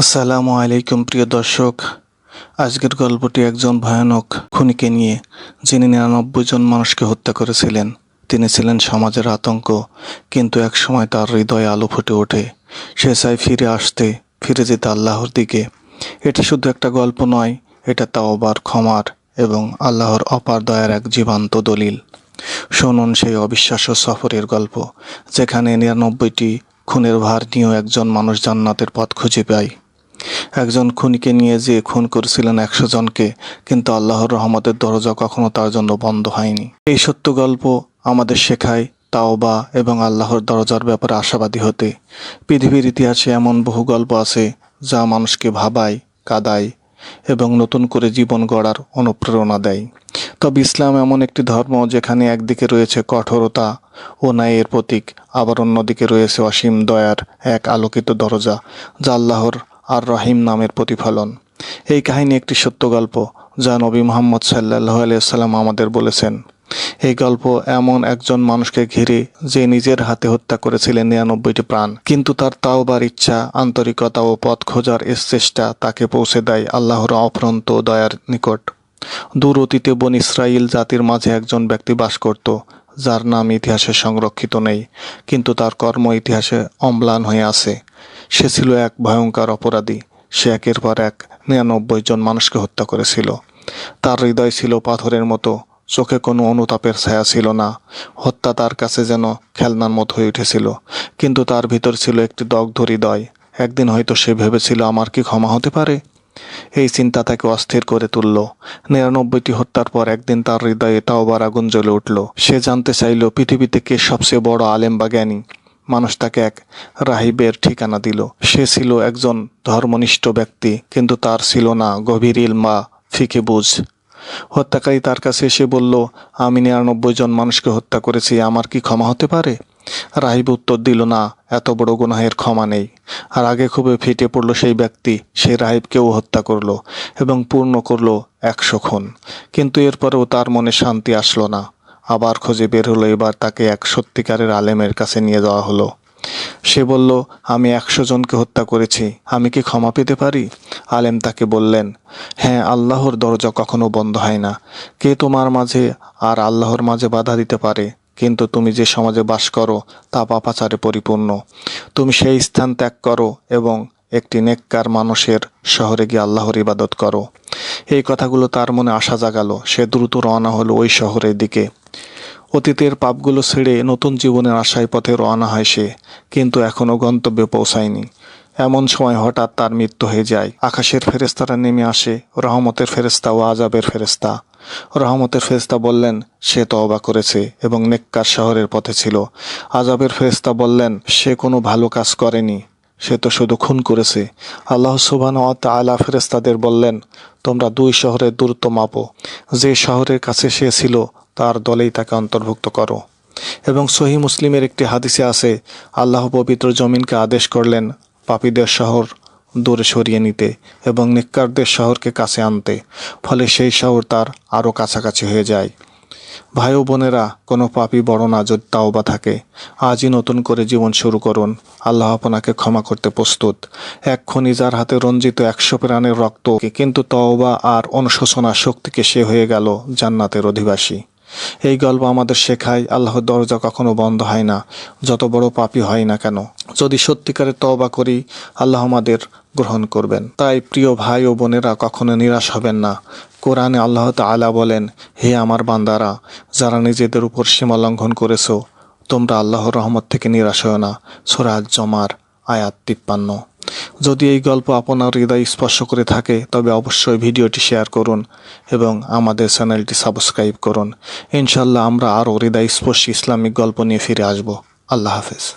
আসসালামু আলাইকুম, প্রিয় দর্শক। আজকের গল্পটি একজন ভয়ানক খুনিকে নিয়ে, যিনি নিরানব্বই জন মানুষকে হত্যা করেছিলেন। তিনি ছিলেন সমাজের আতঙ্ক, কিন্তু একসময় তার হৃদয়ে আলো ফুটে ওঠে। সে চাই ফিরে আসতে, ফিরে যেতে আল্লাহর দিকে। এটি শুধু একটা গল্প নয়, এটা তাওবার ক্ষমার এবং আল্লাহর অপার দয়ার এক জীবন্ত দলিল। শুনুন সেই অবিশ্বাস্য সফরের গল্প, যেখানে নিরানব্বইটি খুনের ভার নিয়েও একজন মানুষ জান্নাতের পথ খুঁজে পায়। একজন খুনিকে নিয়ে যে খুন করেছিলেন একশো জনকে, কিন্তু আল্লাহর রহমতের দরজা কখনো তার জন্য বন্ধ হয়নি। এই সত্য গল্প আমাদের শেখায় তাওবা এবং আল্লাহর দরজার ব্যাপারে আশাবাদী হতে। পৃথিবীর ইতিহাসে এমন বহু গল্প আছে যা মানুষকে ভাবায়, কাদায় এবং নতুন করে জীবন গড়ার অনুপ্রেরণা দেয়। তবে ইসলাম এমন একটি ধর্ম যেখানে একদিকে রয়েছে কঠোরতা ও ন্যায়ের প্রতীক, আবার অন্যদিকে রয়েছে অসীম দয়ার এক আলোকিত দরজা, যা আল্লাহর আর রহিম নামের প্রতিফলন। এই কাহিনী একটি সত্য গল্প, যা নবী মোহাম্মদ সাল্লাহ আলিয়াল্লাম আমাদের বলেছেন। এই গল্প এমন একজন মানুষকে ঘিরে, যে নিজের হাতে হত্যা করেছিলেন নিরানব্বইটি প্রাণ। কিন্তু তার তাওবার ইচ্ছা, আন্তরিকতা ও পথ খোঁজার চেষ্টা তাকে পৌঁছে দেয় আল্লাহর অফরন্ত দয়ার নিকট। দূর অতীতে বন ইসরায়েল জাতির মাঝে একজন ব্যক্তি বাস করত, যার নাম ইতিহাসে সংরক্ষিত নেই, কিন্তু তার কর্ম ইতিহাসে অম্লান হয়ে আছে। সে ছিল এক ভয়ঙ্কর অপরাধী। সে একের পর এক নিরানব্বই জন মানুষকে হত্যা করেছিল। তার হৃদয় ছিল পাথরের মতো, চোখে কোনো অনুতাপের ছায়া ছিল না। হত্যা তার কাছে যেন খেলনার মতো হয়ে উঠেছিল, কিন্তু তার ভিতর ছিল একটি দগ্ধ হৃদয়। একদিন হয়তো সে ভেবেছিল, আমার কি ক্ষমা হতে পারে? এই চিন্তা তাকে অস্থির করে তুলল। নিরানব্বইটি হত্যার পর একদিন তার হৃদয়ে তাওবার আগুন জ্বলে উঠল। সে জানতে চাইল, পৃথিবীতে কে সবচেয়ে বড় আলেম বা জ্ঞানী? মানুষ তাকে এক রাহিবের ঠিকানা দিল। সে ছিল একজন ধর্মনিষ্ঠ ব্যক্তি, কিন্তু তার ছিল না গভীর ইলম বা ফিকে বুঝ। হত্যাকারী তার কাছে এসে বলল, আমি নিরানব্বই জন মানুষকে হত্যা করেছি, আমার কি ক্ষমা হতে পারে? রাহিব উত্তর দিল, না, এত বড় গুনাহের ক্ষমা নেই। আর আগে খুবই ফেটে পড়ল সেই ব্যক্তি সেই রাহিবকেও হত্যা করল এবং পূর্ণ করল একশো খুন। কিন্তু এরপরেও তার মনে শান্তি আসলো না। আবার খোঁজে বের হলো, এবার তাকে এক সত্যিকারের আলেমের কাছে নিয়ে যাওয়া হলো। সে বলল, আমি একশো জনকে হত্যা করেছি, আমি কি ক্ষমা পেতে পারি? আলেম তাকে বললেন হ্যাঁ আল্লাহর দরজা কখনো বন্ধ হয় না। কে তোমার মাঝে আর আল্লাহর মাঝে বাধা দিতে পারে? কিন্তু তুমি যে সমাজে বাস করো, তা পাপাচারে পরিপূর্ণ। তুমি সেই স্থান ত্যাগ করো এবং একটি নেককার মানুষের শহরে গিয়ে আল্লাহর ইবাদত করো। এই কথাগুলো তার মনে আশা জাগালো। সে দ্রুত রওনা হলো ওই শহরের দিকে। অতীতের পাপগুলো ছেড়ে নতুন জীবনের আশায় পথে রওনা হয় সে, কিন্তু এখনও গন্তব্যে পৌঁছায়নি। এমন সময় হঠাৎ তার মৃত্যু হয়ে যায়। আকাশের ফেরেস্তারা নেমে আসে। রহমতের ফেরেস্তা ও আজাবের ফেরেস্তা রহমতের ফেরেস্তা বললেন, সে তো অবাক করেছে এবং নেককার শহরের পথে ছিল। আজাবের ফেরেস্তা বললেন, সে কোনো ভালো কাজ করেনি। সে তো শুধু খুন করেছে। আল্লাহ সুবান আলা ফেরেস্তাদের বললেন তোমরা দুই শহরের দূরত্ব মাপো। যে শহরের কাছে সে ছিল, তার দলেই তাকে অন্তর্ভুক্ত করো। এবং সহি মুসলিমের একটি হাদিসে আছে, আল্লাহ পবিত্র জমিনকে আদেশ করলেন, পাপীদের শহর দূরে সরিয়ে নিতে এবং নিকারদের শহরকে কাছে আনতে। ফলে সেই শহর তার আরও কাছাকাছি হয়ে যায়। ভাই ও বোনেরা, কোনো পাপি বড় না, যদি তাওবা থাকে। আজই নতুন করে জীবন শুরু করুন। আল্লাহ আপনাকে ক্ষমা করতে প্রস্তুত। এক খনি যার হাতে রঞ্জিত একশো প্রাণের রক্ত, কিন্তু তওবা আর অনুশোচনা শক্তিকে সে হয়ে গেল জান্নাতের অধিবাসী। এই গল্প আমাদের শেখায়, আল্লাহর দরজা কখনো বন্ধ হয় না। যত বড় পাপই হয় না কেন? যদি সত্যিকারে তওবা করি, আল্লাহ আমাদের গ্রহণ করবেন। তাই প্রিয় ভাই ও বোনেরা কখনো নিরাশ হবেন না। কোরআনে আল্লাহ তাআলা বলেন, হে আমার বান্দারা, যারা নিজেদের উপর সীমা লঙ্ঘন করেছ, তোমরা আল্লাহর রহমত থেকে নিরাশ হয় না। সোরাজ জমার আয়াত তিপ্পান্ন। যদি এই গল্প আপনার হৃদয় স্পর্শ করে থাকে, তবে অবশ্যই ভিডিওটি শেয়ার করুন এবং আমাদের চ্যানেলটি সাবস্ক্রাইব করুন। ইনশাল্লাহ আমরা আরও হৃদয় স্পর্শী ইসলামিক গল্প নিয়ে ফিরে আসব। আল্লাহ হাফেজ।